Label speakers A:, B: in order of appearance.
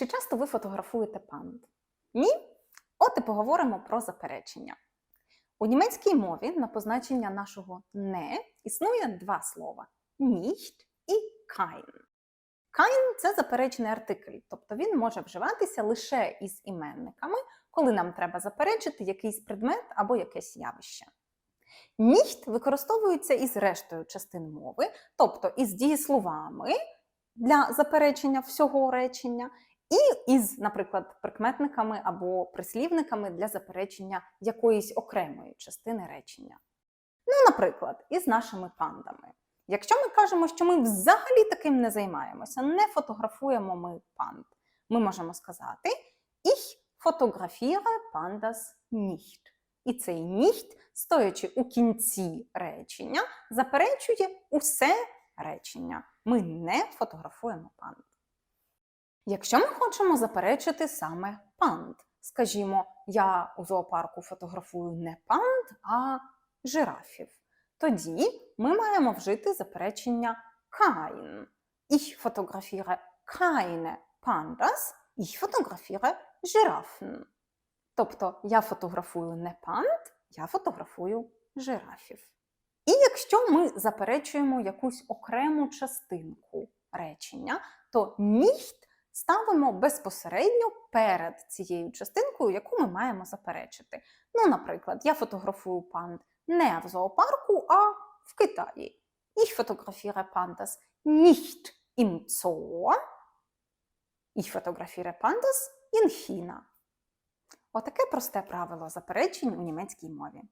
A: Чи часто ви фотографуєте панд? Ні? От і поговоримо про заперечення. У німецькій мові на позначення нашого не існує два слова nicht і kein. Kein – це заперечений артикль, тобто він може вживатися лише із іменниками, коли нам треба заперечити якийсь предмет або якесь явище. Nicht використовується із рештою частин мови, тобто із дієсловами для заперечення всього речення, і із, наприклад, прикметниками або прислівниками для заперечення якоїсь окремої частини речення. Ну, наприклад, із нашими пандами. Якщо ми кажемо, що ми взагалі таким не займаємося, не фотографуємо ми панд, ми можемо сказати Ich fotografiere Pandas nicht. І цей nicht, стоячи у кінці речення, заперечує усе речення. Ми не фотографуємо панд. Якщо ми хочемо заперечити саме панд, скажімо, я у зоопарку фотографую не панд, а жирафів, тоді ми маємо вжити заперечення kein. Ich fotografiere keine Pandas, ich fotografiere Giraffen. Тобто я фотографую не панд, я фотографую жирафів. І якщо ми заперечуємо якусь окрему частинку речення, то nicht ставимо безпосередньо перед цією частинкою, яку ми маємо заперечити. Ну, наприклад, я фотографую панд не в зоопарку, а в Китаї. Ich fotografiere Pandas nicht im Zoo. Ich fotografiere Pandas in China. Отаке просте правило заперечень у німецькій мові.